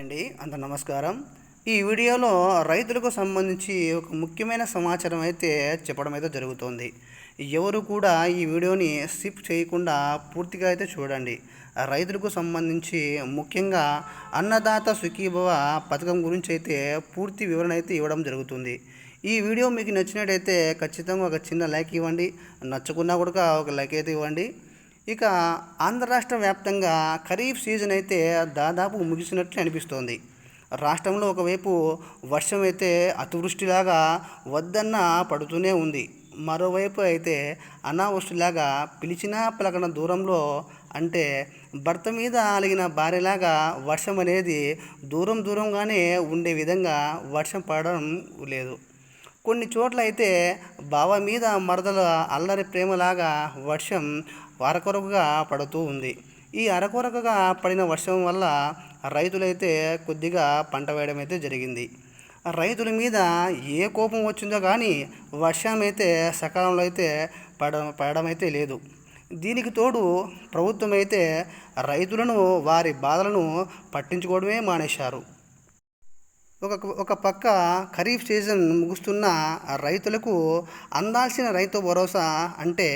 అండి అంత నమస్కారం. ఈ వీడియోలో రైతులకు సంబంధించి ఒక ముఖ్యమైన సమాచారం అయితే చెప్పడం అయితే జరుగుతోంది. ఎవరు కూడా ఈ వీడియోని స్కిప్ చేయకుండా పూర్తిగా అయితే చూడండి. రైతులకు సంబంధించి ముఖ్యంగా అన్నదాత సుఖీభవ పథకం గురించి అయితే పూర్తి వివరణ అయితే ఇవ్వడం జరుగుతుంది. ఈ వీడియో మీకు నచ్చినట్టయితే ఖచ్చితంగా ఒక చిన్న లైక్ ఇవ్వండి. నచ్చకున్నా కూడా ఒక లైక్ అయితే ఇవ్వండి. ఇక ఆంధ్ర రాష్ట్ర వ్యాప్తంగా ఖరీఫ్ సీజన్ అయితే దాదాపు ముగిసినట్లు అనిపిస్తోంది. రాష్ట్రంలో ఒకవైపు వర్షం అయితే అతివృష్టిలాగా వద్దన్న పడుతూనే ఉంది. మరోవైపు అయితే అనావృష్టిలాగా పిలిచినా పలకన దూరంలో అంటే భర్త మీద అలిగిన భార్యలాగా వర్షం అనేది దూరం దూరంగానే ఉండే విధంగా వర్షం పడడం లేదు. కొన్ని చోట్ల అయితే బావ మీద మరదల అల్లరి ప్రేమలాగా వర్షం అరకొరకుగా పడుతూ ఉంది. ఈ అరకొరకుగా పడిన వర్షం వల్ల రైతులైతే కొద్దిగా పంట వేయడం అయితే జరిగింది. రైతుల మీద ఏ కోపం వచ్చిందో కానీ వర్షం అయితే సకాలంలో అయితే పడ పడడం అయితే లేదు. దీనికి తోడు ప్రభుత్వం అయితే రైతులను వారి బాధలను పట్టించుకోవడమే మానేశారు. ఒక ఒక పక్క ఖరీఫ్ సీజన్ ముగుస్తున్న రైతులకు అందాల్సిన రైతు భరోసా అంటే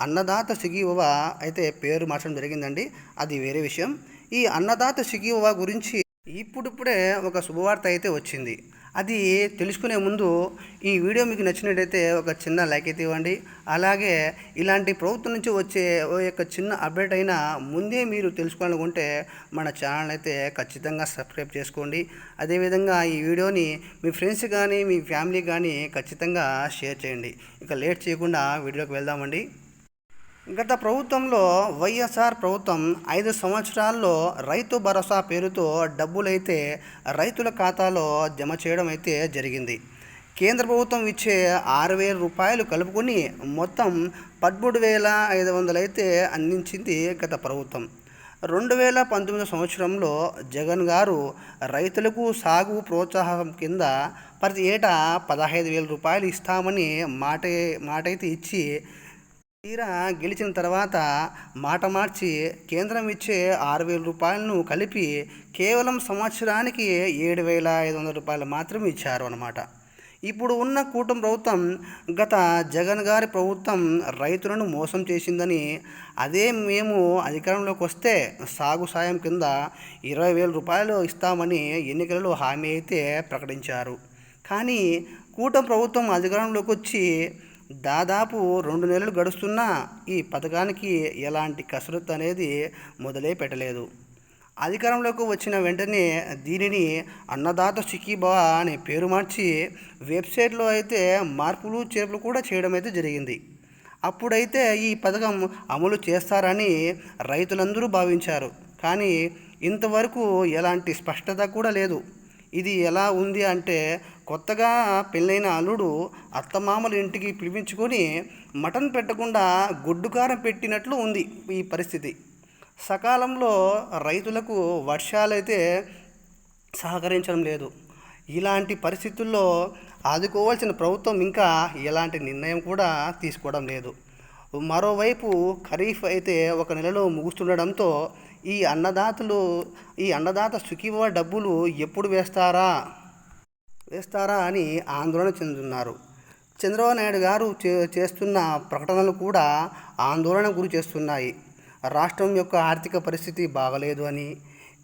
అన్నదాత సిగివ అయితే పేరు మార్చడం జరిగిందండి. అది వేరే విషయం. ఈ అన్నదాత సిగివ గురించి ఇప్పుడిప్పుడే ఒక శుభవార్త అయితే వచ్చింది. అది తెలుసుకునే ముందు ఈ వీడియో మీకు నచ్చినట్టయితే ఒక చిన్న లైక్ అయితే ఇవ్వండి. అలాగే ఇలాంటి ప్రభుత్వం నుంచి వచ్చే ఓ యొక్క చిన్న అప్డేట్ అయినా ముందే మీరు తెలుసుకోవాలనుకుంటే మన ఛానల్ అయితే ఖచ్చితంగా సబ్స్క్రైబ్ చేసుకోండి. అదేవిధంగా ఈ వీడియోని మీ ఫ్రెండ్స్ కానీ మీ ఫ్యామిలీ కానీ ఖచ్చితంగా షేర్ చేయండి. ఇక లేట్ చేయకుండా వీడియోకి వెళ్దామండి. గత ప్రభుత్వంలో వైఎస్ఆర్ ప్రభుత్వం ఐదు సంవత్సరాల్లో రైతు భరోసా పేరుతో డబ్బులైతే రైతుల ఖాతాలో జమ చేయడం అయితే జరిగింది. కేంద్ర ప్రభుత్వం ఇచ్చే ఆరు వేల రూపాయలు కలుపుకొని మొత్తం పదమూడు వేల ఐదు వందలు అయితే అందించింది గత ప్రభుత్వం. రెండు వేల పంతొమ్మిది సంవత్సరంలో జగన్ గారు రైతులకు సాగు ప్రోత్సాహం కింద ప్రతి ఏటా పదహైదు వేల రూపాయలు ఇస్తామని మాట మాటైతే ఇచ్చి తీరా గెలిచిన తర్వాత మాట మార్చి కేంద్రం ఇచ్చే ఆరు వేల రూపాయలను కలిపి కేవలం సంవత్సరానికి ఏడు వేల ఐదు వందల రూపాయలు మాత్రమే ఇచ్చారు అనమాట ఇప్పుడు ఉన్న కూటమి ప్రభుత్వం గత జగన్ గారి ప్రభుత్వం రైతులను మోసం చేసిందని అదే మేము అధికారంలోకి వస్తే సాగు సాయం కింద ఇరవై వేల రూపాయలు ఇస్తామని ఎన్నికలలో హామీ అయితే ప్రకటించారు. కానీ కూటమి ప్రభుత్వం అధికారంలోకి వచ్చి దాదాపు రెండు నెలలు గడుస్తున్నా ఈ పథకానికి ఎలాంటి కసరత్తు అనేది మొదలే పెట్టలేదు. అధికారంలోకి వచ్చిన వెంటనే దీనిని అన్నదాత సిక్కిబా అనే పేరు మార్చి వెబ్సైట్లో అయితే మార్పులు చేర్పులు కూడా చేయడం అయితే జరిగింది. అప్పుడైతే ఈ పథకం అమలు చేస్తారని రైతులందరూ భావించారు. కానీ ఇంతవరకు ఎలాంటి స్పష్టత కూడా లేదు. ఇది ఎలా ఉంది అంటే కొత్తగా పెళ్ళైన అల్లుడు అత్తమామల ఇంటికి పిలిపించుకొని మటన్ పెట్టకుండా గుడ్డు కారం పెట్టినట్లు ఉంది ఈ పరిస్థితి. సకాలంలో రైతులకు వర్షాలైతే సహకరించడం లేదు. ఇలాంటి పరిస్థితుల్లో ఆదుకోవాల్సిన ప్రభుత్వం ఇంకా ఎలాంటి నిర్ణయం కూడా తీసుకోవడం లేదు. మరోవైపు ఖరీఫ్ అయితే ఒక నెలలో ముగుస్తుండడంతో ఈ అన్నదాతలు ఈ అన్నదాత సుఖీవ డబ్బులు ఎప్పుడు వేస్తారా? వేస్తారా అని ఆందోళన చెందుతున్నారు. చంద్రబాబు నాయుడు గారు చే చేస్తున్న ప్రకటనలు కూడా ఆందోళన గురి చేస్తున్నాయి. రాష్ట్రం యొక్క ఆర్థిక పరిస్థితి బాగలేదు అని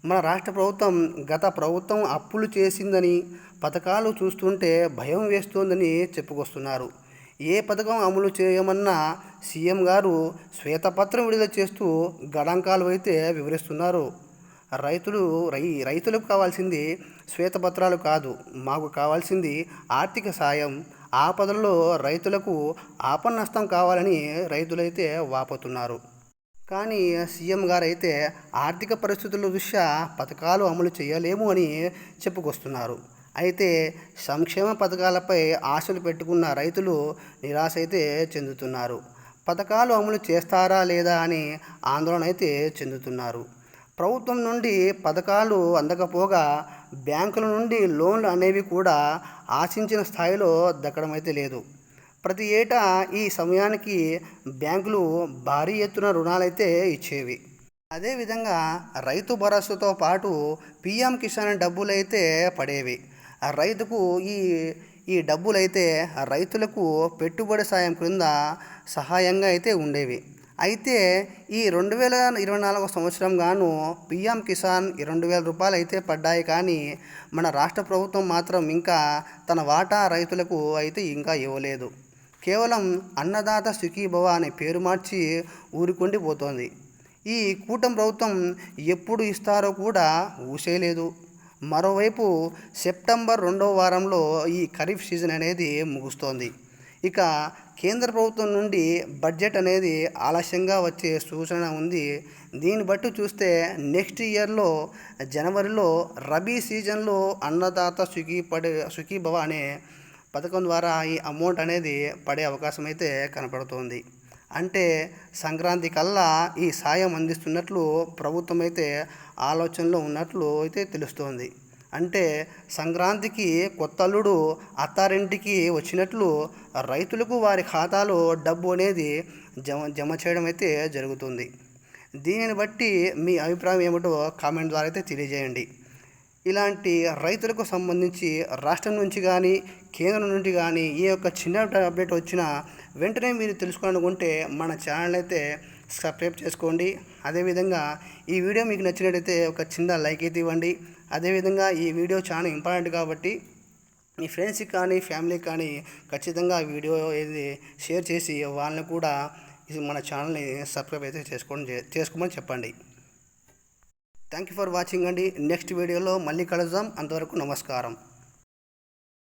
మన రాష్ట్ర ప్రభుత్వం గత ప్రభుత్వం అప్పులు చేసిందని పథకాలు చూస్తుంటే భయం వేస్తోందని చెప్పుకొస్తున్నారు. ఏ పథకం అమలు చేయమన్నా సీఎం గారు శ్వేతపత్రం విడుదల చేస్తూ గణాంకాలు అయితే వివరిస్తున్నారు. రైతులు రై రైతులకు కావాల్సింది శ్వేతపత్రాలు కాదు మాకు కావాల్సింది ఆర్థిక సాయం. ఆపదల్లో రైతులకు ఆపన్నస్తం కావాలని రైతులైతే వాపోతున్నారు. కానీ సీఎం గారు అయితే ఆర్థిక పరిస్థితుల దృష్ట్యా పథకాలు అమలు చేయలేము అని చెప్పుకొస్తున్నారు. అయితే సంక్షేమ పథకాలపై ఆశలు పెట్టుకున్న రైతులు నిరాశ అయితే చెందుతున్నారు. పథకాలు అమలు చేస్తారా లేదా అని ఆందోళన అయితే చెందుతున్నారు. ప్రభుత్వం నుండి పథకాలు అందకపోగా బ్యాంకుల నుండి లోన్లు అనేవి కూడా ఆశించిన స్థాయిలో దక్కడం అయితే లేదు. ప్రతి ఏటా ఈ సమయానికి బ్యాంకులు భారీ ఎత్తున రుణాలైతే ఇచ్చేవి. అదేవిధంగా రైతు భరోసాతో పాటు పీఎం కిసాన్ డబ్బులైతే పడేవి. రైతుకు ఈ ఈ డబ్బులైతే రైతులకు పెట్టుబడి సాయం క్రింద సహాయంగా అయితే ఉండేవి. అయితే ఈ రెండు వేల ఇరవై నాలుగో సంవత్సరం గాను పిఎం కిసాన్ రెండు వేల రూపాయలు అయితే పడ్డాయి. కానీ మన రాష్ట్ర ప్రభుత్వం మాత్రం ఇంకా తన వాటా రైతులకు అయితే ఇంకా ఇవ్వలేదు. కేవలం అన్నదాత సుఖీభవ అనే పేరు మార్చి ఊరుకుండి పోతోంది. ఈ కూటమి ప్రభుత్వం ఎప్పుడు ఇస్తారో కూడా ఊసేయలేదు మరోవైపు సెప్టెంబర్ రెండవ వారంలో ఈ ఖరీఫ్ సీజన్ అనేది ముగుస్తోంది. ఇక కేంద్ర ప్రభుత్వం నుండి బడ్జెట్ అనేది ఆలస్యంగా వచ్చే సూచన ఉంది. దీన్ని బట్టి చూస్తే నెక్స్ట్ ఇయర్లో జనవరిలో రబీ సీజన్లో అన్నదాత సుఖీ పడే సుఖీభవ అనే పథకం ద్వారా ఈ అమౌంట్ అనేది పడే అవకాశం అయితే కనపడుతోంది. అంటే సంక్రాంతి కల్లా ఈ సాయం అందిస్తున్నట్లు ప్రభుత్వం అయితే ఆలోచనలో ఉన్నట్లు అయితే తెలుస్తోంది. అంటే సంక్రాంతికి కొత్త అల్లుడు అత్తారింటికి వచ్చినట్లు రైతులకు వారి ఖాతాలో డబ్బు అనేది జమ జమ చేయడం అయితే జరుగుతుంది. దీనిని బట్టి మీ అభిప్రాయం ఏమిటో కామెంట్ ద్వారా అయితే తెలియజేయండి. ఇలాంటి రైతులకు సంబంధించి రాష్ట్రం నుంచి కానీ కేంద్రం నుండి కానీ ఏ యొక్క చిన్న అప్డేట్ వచ్చినా వెంటనే మీరు తెలుసుకోవాలనుకుంటే మన ఛానల్ అయితే సబ్స్క్రైబ్ చేసుకోండి. అదేవిధంగా ఈ వీడియో మీకు నచ్చినట్టయితే ఒక చిన్న లైక్ అయితే ఇవ్వండి. అదేవిధంగా ఈ వీడియో చాలా ఇంపార్టెంట్ కాబట్టి మీ ఫ్రెండ్స్కి కానీ ఫ్యామిలీకి కానీ ఖచ్చితంగా వీడియో ఏది షేర్ చేసి వాళ్ళని కూడా ఇది మన ఛానల్ని సబ్స్క్రైబ్ అయితే చేసుకోండి చేసుకోమని చెప్పండి. థ్యాంక్ యూ ఫర్ వాచింగ్ అండి. నెక్స్ట్ వీడియోలో మళ్ళీ కలుద్దాం. అంతవరకు నమస్కారం.